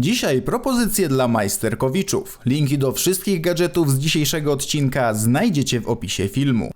Dzisiaj propozycje dla majsterkowiczów. Linki do wszystkich gadżetów z dzisiejszego odcinka znajdziecie w opisie filmu.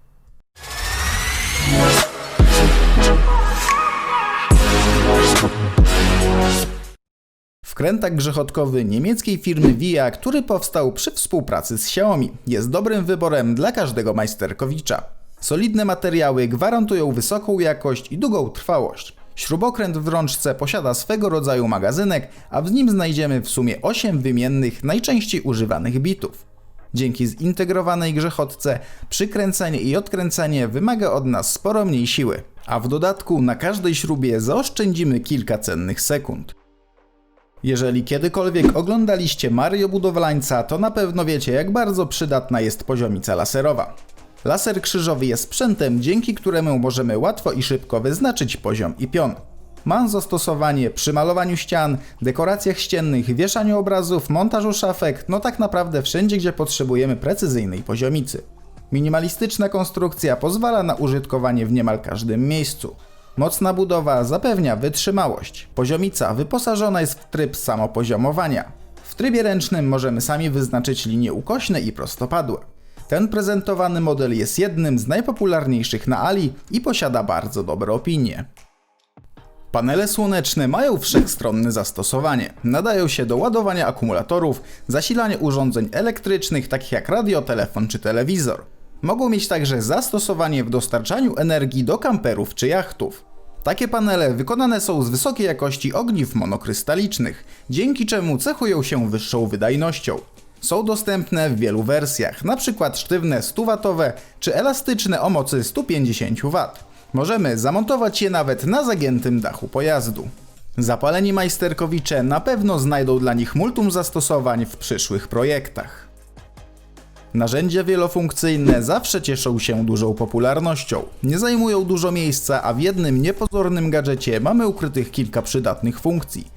Wkrętak grzechotkowy niemieckiej firmy VIA, który powstał przy współpracy z Xiaomi, jest dobrym wyborem dla każdego majsterkowicza. Solidne materiały gwarantują wysoką jakość i długą trwałość. Śrubokręt w rączce posiada swego rodzaju magazynek, a w nim znajdziemy w sumie 8 wymiennych, najczęściej używanych bitów. Dzięki zintegrowanej grzechotce przykręcenie i odkręcanie wymaga od nas sporo mniej siły, a w dodatku na każdej śrubie zaoszczędzimy kilka cennych sekund. Jeżeli kiedykolwiek oglądaliście Mario Budowlańca, to na pewno wiecie, jak bardzo przydatna jest poziomica laserowa. Laser krzyżowy jest sprzętem, dzięki któremu możemy łatwo i szybko wyznaczyć poziom i pion. Ma zastosowanie przy malowaniu ścian, dekoracjach ściennych, wieszaniu obrazów, montażu szafek, no tak naprawdę wszędzie, gdzie potrzebujemy precyzyjnej poziomicy. Minimalistyczna konstrukcja pozwala na użytkowanie w niemal każdym miejscu. Mocna budowa zapewnia wytrzymałość. Poziomica wyposażona jest w tryb samopoziomowania. W trybie ręcznym możemy sami wyznaczyć linie ukośne i prostopadłe. Ten prezentowany model jest jednym z najpopularniejszych na Ali i posiada bardzo dobre opinie. Panele słoneczne mają wszechstronne zastosowanie. Nadają się do ładowania akumulatorów, zasilania urządzeń elektrycznych takich jak radio, telefon czy telewizor. Mogą mieć także zastosowanie w dostarczaniu energii do kamperów czy jachtów. Takie panele wykonane są z wysokiej jakości ogniw monokrystalicznych, dzięki czemu cechują się wyższą wydajnością. Są dostępne w wielu wersjach, np. sztywne 100W czy elastyczne o mocy 150 W. Możemy zamontować je nawet na zagiętym dachu pojazdu. Zapaleni majsterkowicze na pewno znajdą dla nich multum zastosowań w przyszłych projektach. Narzędzia wielofunkcyjne zawsze cieszą się dużą popularnością. Nie zajmują dużo miejsca, a w jednym niepozornym gadżecie mamy ukrytych kilka przydatnych funkcji.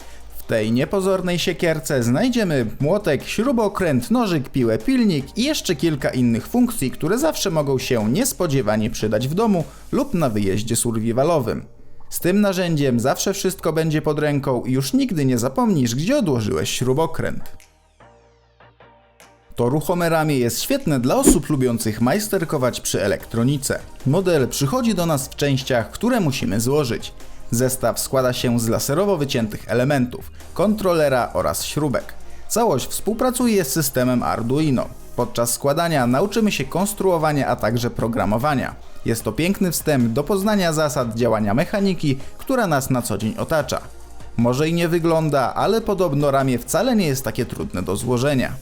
Tej niepozornej siekierce znajdziemy młotek, śrubokręt, nożyk, piłę, pilnik i jeszcze kilka innych funkcji, które zawsze mogą się niespodziewanie przydać w domu lub na wyjeździe survivalowym. Z tym narzędziem zawsze wszystko będzie pod ręką i już nigdy nie zapomnisz, gdzie odłożyłeś śrubokręt. To ruchome ramię jest świetne dla osób lubiących majsterkować przy elektronice. Model przychodzi do nas w częściach, które musimy złożyć. Zestaw składa się z laserowo wyciętych elementów, kontrolera oraz śrubek. Całość współpracuje z systemem Arduino. Podczas składania nauczymy się konstruowania, a także programowania. Jest to piękny wstęp do poznania zasad działania mechaniki, która nas na co dzień otacza. Może i nie wygląda, ale podobno ramię wcale nie jest takie trudne do złożenia.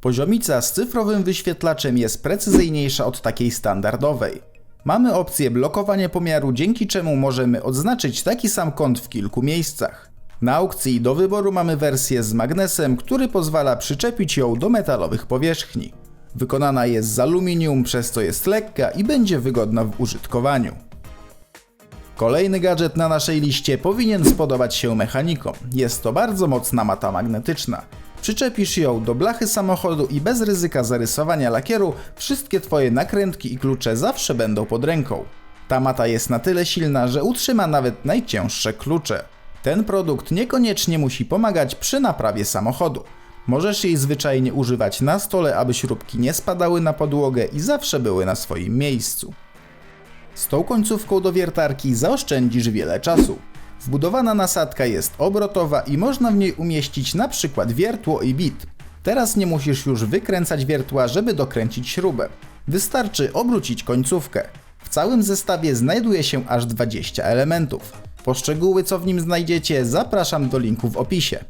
Poziomica z cyfrowym wyświetlaczem jest precyzyjniejsza od takiej standardowej. Mamy opcję blokowania pomiaru, dzięki czemu możemy odznaczyć taki sam kąt w kilku miejscach. Na aukcji do wyboru mamy wersję z magnesem, który pozwala przyczepić ją do metalowych powierzchni. Wykonana jest z aluminium, przez co jest lekka i będzie wygodna w użytkowaniu. Kolejny gadżet na naszej liście powinien spodobać się mechanikom. Jest to bardzo mocna mata magnetyczna. Przyczepisz ją do blachy samochodu i bez ryzyka zarysowania lakieru wszystkie Twoje nakrętki i klucze zawsze będą pod ręką. Ta mata jest na tyle silna, że utrzyma nawet najcięższe klucze. Ten produkt niekoniecznie musi pomagać przy naprawie samochodu. Możesz jej zwyczajnie używać na stole, aby śrubki nie spadały na podłogę i zawsze były na swoim miejscu. Z tą końcówką do wiertarki zaoszczędzisz wiele czasu. Wbudowana nasadka jest obrotowa i można w niej umieścić na przykład wiertło i bit. Teraz nie musisz już wykręcać wiertła, żeby dokręcić śrubę. Wystarczy obrócić końcówkę. W całym zestawie znajduje się aż 20 elementów. Poszczegóły co w nim znajdziecie zapraszam do linku w opisie.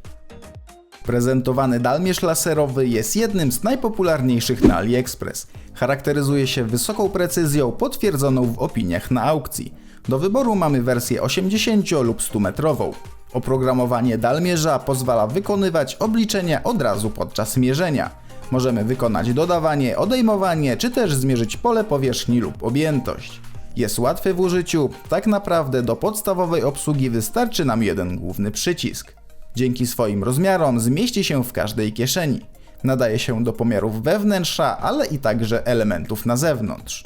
Prezentowany dalmierz laserowy jest jednym z najpopularniejszych na AliExpress. Charakteryzuje się wysoką precyzją potwierdzoną w opiniach na aukcji. Do wyboru mamy wersję 80 lub 100 metrową. Oprogramowanie dalmierza pozwala wykonywać obliczenia od razu podczas mierzenia. Możemy wykonać dodawanie, odejmowanie, czy też zmierzyć pole powierzchni lub objętość. Jest łatwy w użyciu, tak naprawdę do podstawowej obsługi wystarczy nam jeden główny przycisk. Dzięki swoim rozmiarom zmieści się w każdej kieszeni. Nadaje się do pomiarów wewnętrza, ale i także elementów na zewnątrz.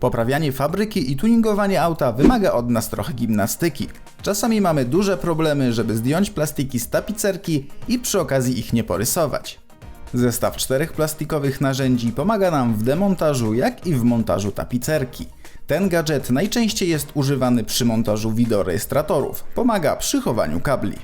Poprawianie fabryki i tuningowanie auta wymaga od nas trochę gimnastyki. Czasami mamy duże problemy, żeby zdjąć plastiki z tapicerki i przy okazji ich nie porysować. Zestaw czterech plastikowych narzędzi pomaga nam w demontażu, jak i w montażu tapicerki. Ten gadżet najczęściej jest używany przy montażu wideorejestratorów. Pomaga przy chowaniu kabli.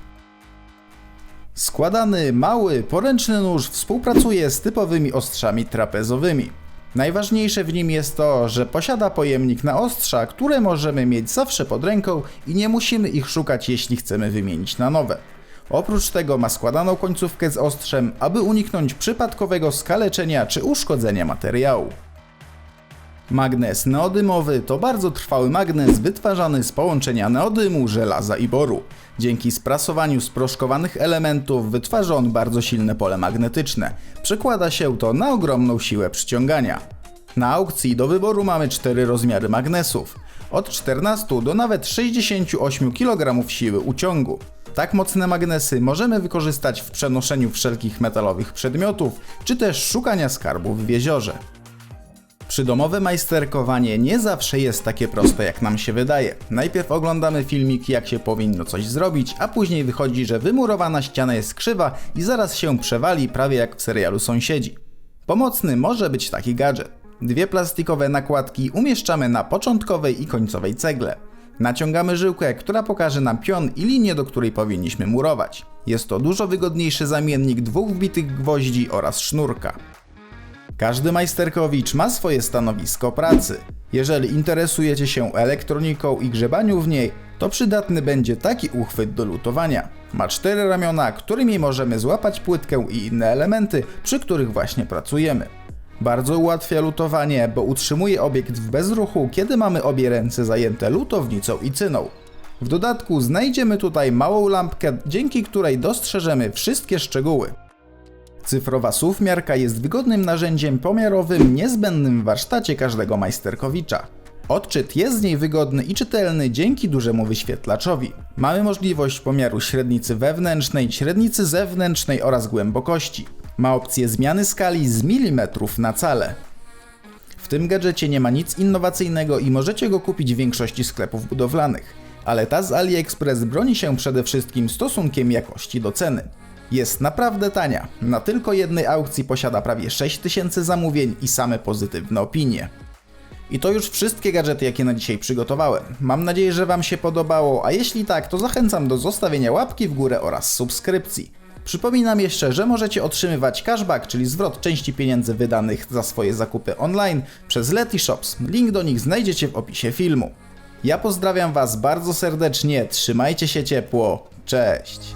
Składany, mały, poręczny nóż współpracuje z typowymi ostrzami trapezowymi. Najważniejsze w nim jest to, że posiada pojemnik na ostrza, które możemy mieć zawsze pod ręką i nie musimy ich szukać, jeśli chcemy wymienić na nowe. Oprócz tego ma składaną końcówkę z ostrzem, aby uniknąć przypadkowego skaleczenia czy uszkodzenia materiału. Magnes neodymowy to bardzo trwały magnes wytwarzany z połączenia neodymu, żelaza i boru. Dzięki sprasowaniu sproszkowanych elementów wytwarza on bardzo silne pole magnetyczne. Przekłada się to na ogromną siłę przyciągania. Na aukcji do wyboru mamy cztery rozmiary magnesów. Od 14 do nawet 68 kg siły uciągu. Tak mocne magnesy możemy wykorzystać w przenoszeniu wszelkich metalowych przedmiotów, czy też szukania skarbów w jeziorze. Przydomowe majsterkowanie nie zawsze jest takie proste, jak nam się wydaje. Najpierw oglądamy filmik, jak się powinno coś zrobić, a później wychodzi, że wymurowana ściana jest krzywa i zaraz się przewali, prawie jak w serialu Sąsiedzi. Pomocny może być taki gadżet. Dwie plastikowe nakładki umieszczamy na początkowej i końcowej cegle. Naciągamy żyłkę, która pokaże nam pion i linię, do której powinniśmy murować. Jest to dużo wygodniejszy zamiennik dwóch wbitych gwoździ oraz sznurka. Każdy majsterkowicz ma swoje stanowisko pracy. Jeżeli interesujecie się elektroniką i grzebaniu w niej, to przydatny będzie taki uchwyt do lutowania. Ma cztery ramiona, którymi możemy złapać płytkę i inne elementy, przy których właśnie pracujemy. Bardzo ułatwia lutowanie, bo utrzymuje obiekt w bezruchu, kiedy mamy obie ręce zajęte lutownicą i cyną. W dodatku znajdziemy tutaj małą lampkę, dzięki której dostrzeżemy wszystkie szczegóły. Cyfrowa suwmiarka jest wygodnym narzędziem pomiarowym niezbędnym w warsztacie każdego majsterkowicza. Odczyt jest z niej wygodny i czytelny dzięki dużemu wyświetlaczowi. Mamy możliwość pomiaru średnicy wewnętrznej, średnicy zewnętrznej oraz głębokości. Ma opcję zmiany skali z milimetrów na cale. W tym gadżecie nie ma nic innowacyjnego i możecie go kupić w większości sklepów budowlanych, ale ta z AliExpress broni się przede wszystkim stosunkiem jakości do ceny. Jest naprawdę tania. Na tylko jednej aukcji posiada prawie 6000 zamówień i same pozytywne opinie. I to już wszystkie gadżety, jakie na dzisiaj przygotowałem. Mam nadzieję, że Wam się podobało, a jeśli tak, to zachęcam do zostawienia łapki w górę oraz subskrypcji. Przypominam jeszcze, że możecie otrzymywać cashback, czyli zwrot części pieniędzy wydanych za swoje zakupy online przez Letyshops. Link do nich znajdziecie w opisie filmu. Ja pozdrawiam Was bardzo serdecznie, trzymajcie się ciepło, cześć!